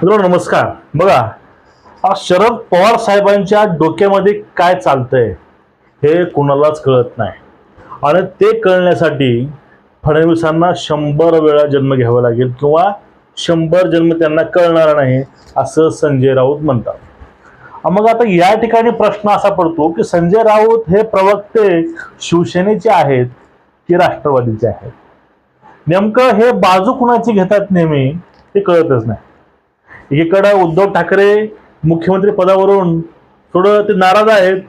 Hello नमस्कार. बघा आज शरद पवार साहेबांच्या डोक्यामध्ये काय चालतंय हे कुणालाच कळत नाही. आणि ते कळण्यासाठी फडणवीसांना शंभर वेळा जन्म घ्यावा लागेल किंवा शंभर जन्म त्यांना कळणार नाही असं संजय राऊत म्हणतात. मग आता या ठिकाणी प्रश्न असा पडतो की संजय राऊत हे प्रवक्ते शिवसेनेचे आहेत की राष्ट्रवादीचे आहेत? नेमकं हे बाजू कुणाची घेतात नेहमी ते कळतच नाही. एकीकडं उद्धव ठाकरे मुख्यमंत्री पदावरून थोडं ते नाराज आहेत.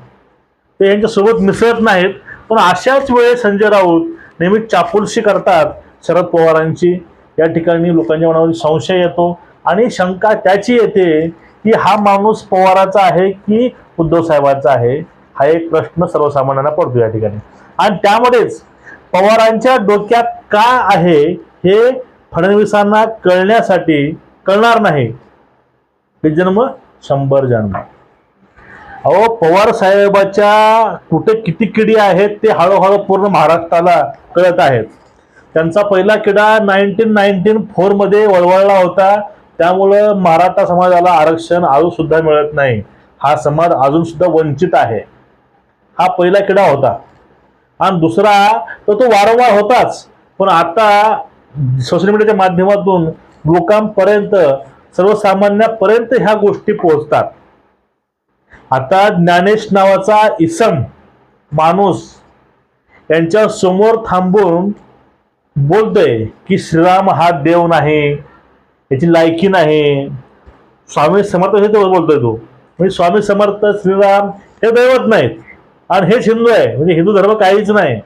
ते यांच्यासोबत मिसळत नाहीत. पण अशाच वेळेस संजय राऊत नेहमी चापुलशी करतात शरद पवारांची. या ठिकाणी लोकांच्या मनामध्ये संशय येतो आणि शंका त्याची येते की हा माणूस पवाराचा आहे की उद्धव साहेबांचा आहे? हा एक प्रश्न सर्वसामान्यांना पडतो या ठिकाणी. आणि त्यामध्येच पवारांच्या डोक्यात का आहे हे फडणवीसांना कळण्यासाठी कळणार नाही. ते जन्म शंभर जन्म. अहो पवार साहेबाच्या कुठे किती किडी आहेत ते हळूहळू पूर्ण महाराष्ट्राला कळत आहेत. त्यांचा पहिला किडा नाईन्टीन नाईन्टीन फोरमध्ये वळवळला होता. त्यामुळं मराठा समाजाला आरक्षण अजून सुद्धा मिळत नाही. हा समाज अजून सुद्धा वंचित आहे. हा पहिला किडा होता. आणि दुसरा तर तो वारंवार होताच. पण आता सोशल मीडियाच्या माध्यमातून लोकांपर्यंत सर्वसामान्यापर्यंत ह्या गोष्टी पोहोचतात. आता ज्ञानेश नावाचा इसम माणूस यांच्या समोर थांबून बोलतोय की श्रीराम हा देव नाही याची लायकी नाही. स्वामी समर्थ हे तो बोलतोय तो. म्हणजे स्वामी समर्थ श्रीराम हे दैवत नाहीत. आणि हेच हिंदू आहे. म्हणजे हिंदू धर्म काहीच नाही.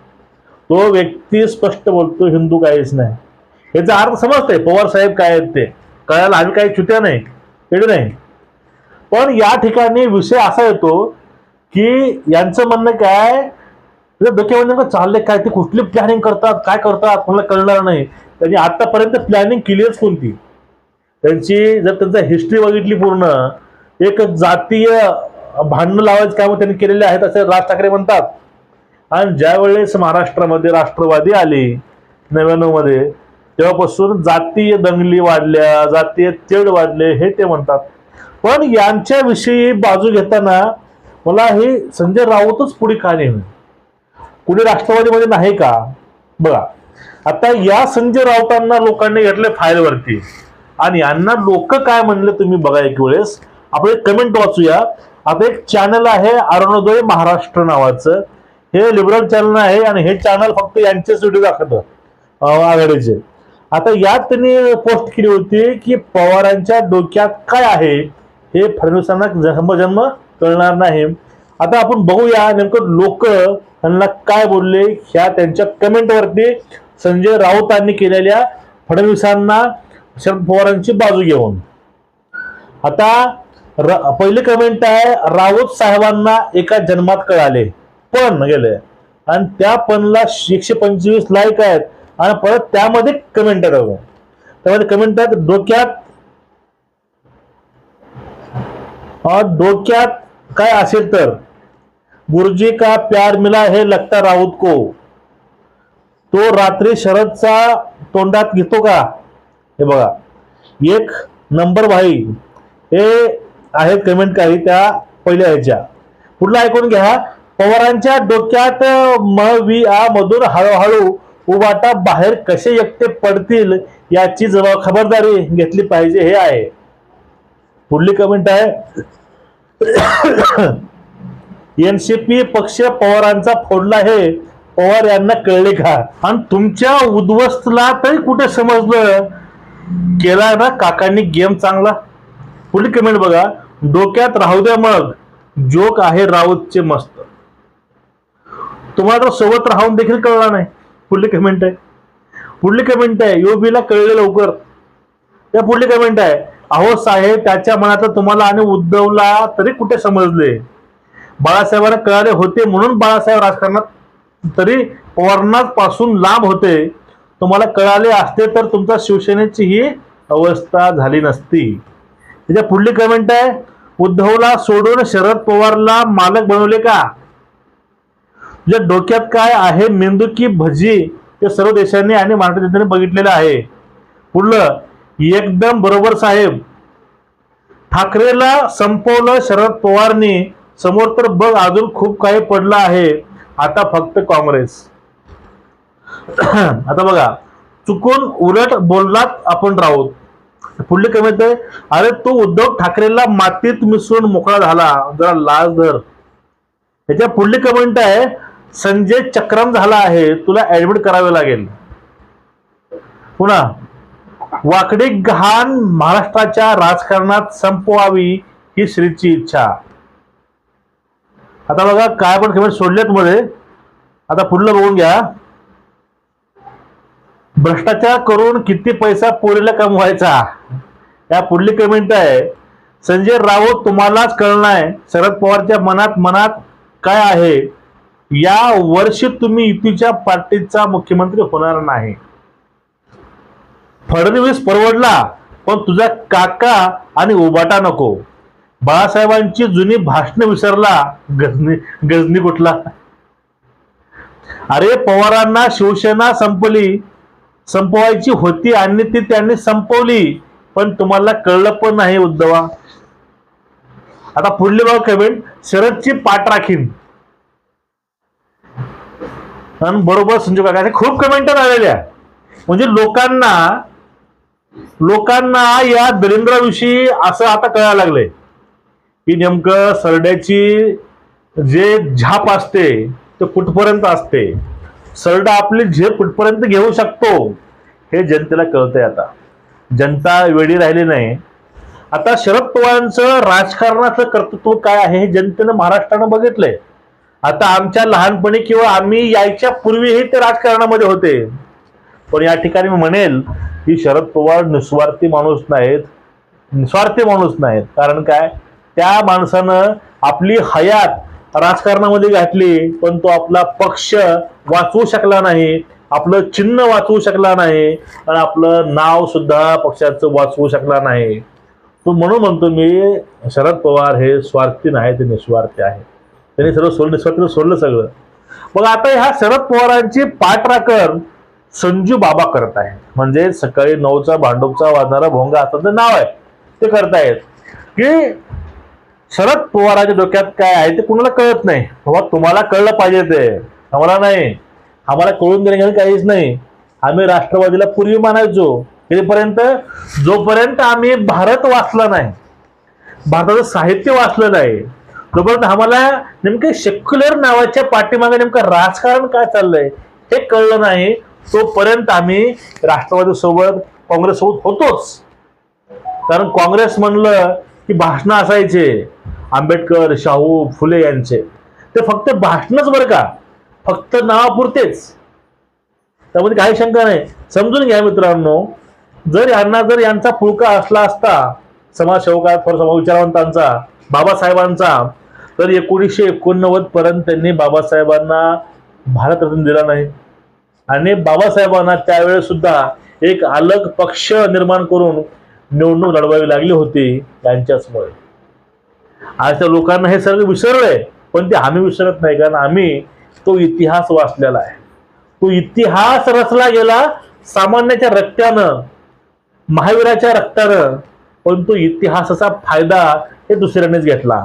तो व्यक्ती स्पष्ट बोलतो हिंदू काहीच नाही. याचा अर्थ समजतंय पवार साहेब काय आहेत ते. कळायला आम्ही काही चुत्या नाही पेडू नाही. पण या ठिकाणी विषय असा येतो की यांचं म्हणणं काय तुझ्या म्हणजे डोक्यामध्ये नेमकं चाललंय काय? ते कुठली प्लॅनिंग करतात? काय करतात? कोणाला कळणार नाही. त्यांनी आतापर्यंत प्लॅनिंग केलीच कोणती? त्यांची जर त्यांचा हिस्ट्री बघितली पूर्ण एक जातीय भांडणं लावायचं काम त्यांनी केलेले आहेत असे राज ठाकरे म्हणतात. आणि ज्या वेळेस महाराष्ट्रामध्ये राष्ट्रवादी आली नव्याण्णवमध्ये तेव्हापासून जातीय दंगली वाढल्या जातीय तेढ वाढले हे ते म्हणतात. पण यांच्याविषयी बाजू घेताना मला हे संजय राऊतच पुढे का नेहमी? कुणी राष्ट्रवादीमध्ये नाही का? बघा आता या संजय राऊतांना लोकांनी घेतले फाईलवरती. आणि यांना लोक काय म्हणले तुम्ही बघा एक वेळेस? आपण एक कमेंट वाचूया. आता एक चॅनल आहे अरुणोदय महाराष्ट्र नावाचं. हे लिबरल चॅनल आहे आणि हे चॅनल फक्त यांचेच व्हिडिओ दाखवतं. आघाडीचे. आता यात त्यांनी पोस्ट केली होती की पवारांच्या डोक्यात काय आहे हे फडणवीसांना जन्मजन्म कळणार नाही. आता आपण बघूया नेमकं लोक त्यांना काय बोलले ह्या त्यांच्या कमेंटवरती संजय राऊतांनी केलेल्या फडणवीसांना शरद पवारांची बाजू घेऊन. आता पहिले पहिली कमेंट आहे राऊत साहेबांना एका जन्मात कळाले. पण गेले. आणि त्या पणला एकशे पंचवीस लाईक आहेत. आणि परत त्यामध्ये कमेंट करावं त्यामध्ये कमेंट डोक्यात डोक्यात काय असेल तर गुरुजी का प्यार मिला हे लगता राऊत को? तो रात्री शरदचा तोंडात घेतो का? हे बघा. एक नंबर भाई हे आहेत कमेंट काही त्या पहिल्या ह्याच्या. पुढला ऐकून घ्या. पवारांच्या डोक्यात म वि आ मधून हळूहळू उबाटा बाहेर कसे एकटे पडतील याची जबाब खबरदारी घेतली पाहिजे हे आहे. पुढली कमेंट आहे. एनसीपी पक्ष पवारांचा फोडला हे पवार यांना कळले का? आणि तुमच्या उद्ध्वस्तला तरी कुठे समजलं? केला ना काकांनी गेम चांगला. पुढली कमेंट बघा. डोक्यात राहू द्या मग. जोक आहे राऊतचे मस्त. तुम्हाला तर सोबत राहून देखील कळला नाही. पुढली कमेंट आहे. पुढली कमेंट आहे. युबीला कळले लवकर. त्या पुढली कमेंट आहे. अहो साहेब त्याच्या मनात तुम्हाला आणि उद्धवला तरी कुठे समजले? बाळासाहेबांना कळाले होते म्हणून बाळासाहेब राजकारणात तरी पवारनाथपासून लांब होते. तुम्हाला कळाले असते तर तुमचा शिवसेनेची ही अवस्था झाली नसती. त्याच्या पुढली कमेंट आहे उद्धवला सोडून शरद पवारला मालक बनवले का? जे डोक्यात काय आहे मेंदू की भजी ते सर्व देशांनी आणि महाराष्ट्र जनतेने बघितलेलं आहे. पुढलं एकदम बरोबर साहेब. ठाकरेला संपवलं शरद पवारनी. समोर तर बघ अजून खूप काही पडलं आहे. आता फक्त काँग्रेस. आता बघा चुकून उलट बोललात आपण राहूत पुढली कमेंट आहे? अरे तो उद्धव ठाकरेला मातीत मिसळून मोकळा झाला. जरा लाज धर. त्याच्या पुढली कमेंट आहे संजय चक्रम झाला आहे तुला ऍडमिट करावे लागेल. पुन्हा वाकडी घाण महाराष्ट्राच्या राजकारणात संपवावी ही श्रीची इच्छा. आता बघा काय पण कमेंट सोडलेत मध्ये. आता पुढलं बघून घ्या. भ्रष्टाचार करून किती पैसा पोरीला कमवायचा? या पुढली कमेंट आहे संजय राऊत तुम्हालाच कळणार आहे शरद पवारच्या मनात मनात काय आहे? या वर्षी तुम्ही युतीच्या पार्टीचा मुख्यमंत्री होणार नाही. फडणवीस परवडला पण तुझा काका आणि उबाटा नको. बाळासाहेबांची जुनी भाषण विसरला गजनी गजनी कुठला? अरे पवारांना शिवसेना संपली संपवायची होती आणि ती त्यांनी संपवली पण तुम्हाला कळलं पण नाही उद्धवा. आता पुढले बाब कमेंट. शरदची पाठ राखीन. आणि बरोबर संजू काका खूप कमेंट आलेल्या म्हणजे लोकांना लोकांना या दरिंद्राविषयी असं आता कळायला लागलंय की नेमकं सरड्याची जे झाप असते ते कुठपर्यंत असते? सरडा आपली झेप कुठपर्यंत घेऊ शकतो? हे जनतेला कळतंय आता. जनता वेळी राहिली नाही. आता शरद पवारांचं राजकारणाचं कर्तृत्व काय आहे हे जनतेनं महाराष्ट्रानं बघितलंय. आता आमच्या लहानपणी किंवा आम्ही यायच्या पूर्वीही ते राजकारणामध्ये होते. पण या ठिकाणी मी म्हणेल की शरद पवार निस्वार्थी माणूस नाहीत. निस्वार्थी माणूस नाहीत. कारण काय? त्या माणसानं आपली हयात राजकारणामध्ये घातली पण तो आपला पक्ष वाचवू शकला नाही आपलं चिन्ह वाचवू शकला नाही आणि आपलं नाव सुद्धा पक्षाचं वाचवू शकला नाही. तो म्हणून म्हणतो मी शरद पवार हे स्वार्थी नाही ते निस्वार्थी आहे त्यांनी सर्व सोडलं स्वतंत्र सोडलं सगळं. मग आता ह्या शरद पवारांची पाठराखण संजू बाबा करत आहे म्हणजे सकाळी नऊचा भांडोपचा वाजणारा भोंगा असं नाव आहे. ते करतायत. की शरद पवारांच्या डोक्यात काय आहे ते कुणाला कळत नाही. बाबा तुम्हाला कळलं पाहिजे ते. आम्हाला नाही. आम्हाला कळून देणे काहीच नाही. आम्ही राष्ट्रवादीला पूर्वी मानायचो. कितीपर्यंत जोपर्यंत आम्ही भारत वाचला नाही भारताचं साहित्य वाचलं नाही जोपर्यंत आम्हाला नेमकं सेक्युलर नावाच्या पाठीमागे नेमकं राजकारण काय चाललंय हे कळलं नाही. तोपर्यंत आम्ही राष्ट्रवादी सोबत काँग्रेस सोबत होतोच. कारण काँग्रेस म्हणलं की भाषणं असायचे. आंबेडकर शाहू फुले यांचे. ते फक्त भाषणच बरं का? फक्त नावापुरतेच. त्यामध्ये काही शंका नाही. समजून घ्या मित्रांनो जर यांना जर यांचा फुलका असला असता समाजसेवकात थोर समाजविचारवंतांचा बाबासाहेबांचा तर एकोणीसशे एकोणनव्वद पर्यंत त्यांनी बाबासाहेबांना भारतरत्न दिला नाही. आणि बाबासाहेबांना त्यावेळेस सुद्धा एक अलग पक्ष निर्माण करून निवडणूक लढवावी लागली होती त्यांच्याचमुळे आजच्या लोकांना हे सगळं विसरलंय पण ते आम्ही विसरत नाही कारण आम्ही तो इतिहास वाचलेला आहे. तो इतिहास रचला गेला सामान्याच्या रक्त्यानं महावीराच्या रक्तानं पण तो इतिहासाचा फायदा हे दुसऱ्यानेच घेतला.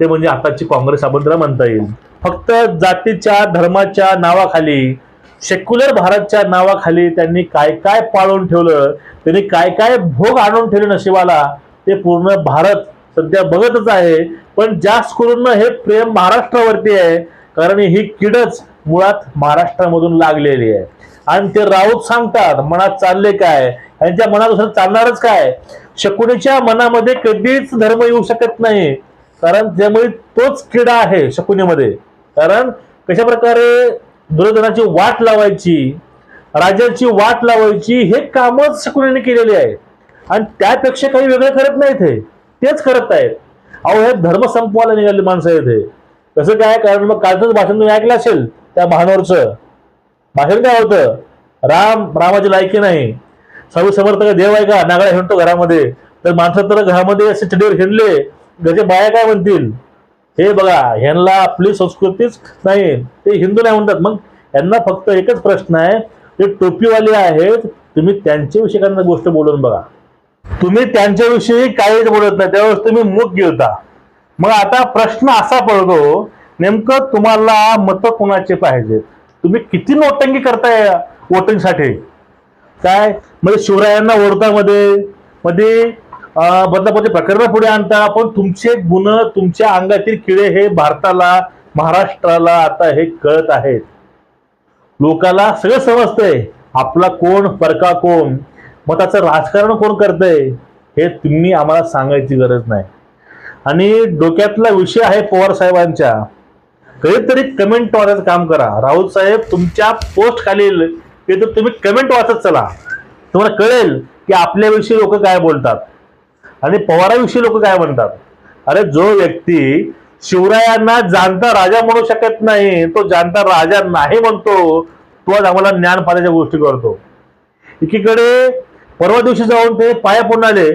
ते म्हणजे आताची काँग्रेस आपण त्याला म्हणता येईल. फक्त जातीच्या धर्माच्या नावाखाली सेक्युलर भारतच्या नावाखाली त्यांनी काय काय पाळून ठेवलं त्यांनी काय काय भोग आणून ठेवले नशिबाला ते पूर्ण भारत सध्या बघतच आहे. पण जास्त करून हे प्रेम महाराष्ट्रावरती आहे कारण ही किडच मुळात महाराष्ट्रामधून लागलेली आहे. आणि ते राऊत सांगतात मनात चालले काय? यांच्या मनानुसार चालणारच काय? शकुनीच्या मनामध्ये कधीच धर्म येऊ शकत नाही. कारण त्यामुळे तोच क्रीडा आहे शकुनीमध्ये. कारण कशा प्रकारे दुर्योधनाची वाट लावायची राजाची वाट लावायची हे कामच शकुनीने केलेले आहे आणि त्यापेक्षा काही वेगळं करत नाहीत हे. तेच करत आहेत. अहो हे धर्म संपवायला निघाले माणसं आहेत हे. कसं काय? कारण मग कालचंच भाषण तुम्ही ऐकलं असेल त्या महानोरचं. भाषण काय होतं? राम रामाची लायकी नाही. सर्व समर्थ देव आहे का? नागळा हिंडतो घरामध्ये. तर माणसं तर घरामध्ये असे चडीवर हिंडले. त्याचे बाया काय म्हणतील? हे बघा ह्यांना आपली संस्कृतीच नाही ते हिंदू नाही म्हणतात. मग यांना फक्त एकच प्रश्न आहे ते टोपीवाले आहेत तुम्ही त्यांच्याविषयी त्यांना गोष्ट बोलून बघा. तुम्ही त्यांच्याविषयी काहीच बोलत नाही त्यावेळेस तुम्ही मुख घेता मग आता प्रश्न असा पडतो नेमकं तुम्हाला मतं कोणाचे पाहिजेत? तुम्ही किती नोटंगी करताय वोटिंगसाठी? काय? म्हणजे शिवरायांना ओढता मध्ये मध्ये बदलापूरचे प्रकरण पुढे आणता? पण तुमचे गुण तुमच्या अंगातील किडे हे भारताला महाराष्ट्राला आता हे कळत आहेत. लोकाला सगळं समजतंय. आपला कोण परका कोण? मग त्याचं राजकारण कोण करतंय? हे तुम्ही आम्हाला सांगायची गरज नाही. आणि डोक्यातला विषय आहे पवार साहेबांच्या. कधीतरी कमेंट वाचायचं काम करा. राहुल साहेब तुमच्या पोस्ट खालील ते तर तुम्ही कमेंट वाचत चला. तुम्हाला कळेल की आपल्याविषयी लोक काय बोलतात. आणि पवाराविषयी लोक काय म्हणतात? अरे जो व्यक्ती शिवरायांना जाणता राजा म्हणू शकत नाही तो जाणता राजा नाही म्हणतो तो आज आम्हाला ज्ञान पाण्याच्या गोष्टी करतो. एकीकडे परवा दिवशी जाऊन ते पाया पडून आले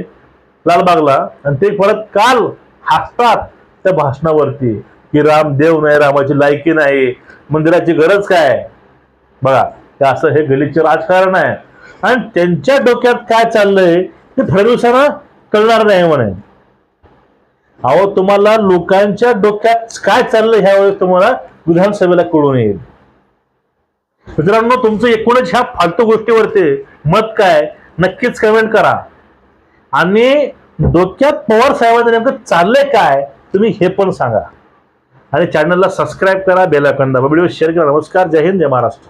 लालबागला आणि ते परत काल हसतात त्या भाषणावरती की राम देव नाही रामाची लायकी नाही मंदिराची गरज काय? बघा ते असं हे गलीचे राजकारण आहे. आणि त्यांच्या डोक्यात काय चाललंय? ते फडणवीसांना कळणार नाही म्हणे. अहो तुम्हाला लोकांच्या डोक्यात काय चाललंय ह्या वेळेस तुम्हाला विधानसभेला कळून येईल. मित्रांनो तुमचं एकूणच ह्या फालतू गोष्टीवरती मत काय नक्कीच कमेंट करा. आणि डोक्यात पवार साहेबांचं नेमकं चाललंय काय तुम्ही हे पण सांगा. आणि चॅनलला सबस्क्राईब करा बेल दाबा व्हिडिओ शेअर करा. नमस्कार जय हिंद जय महाराष्ट्र.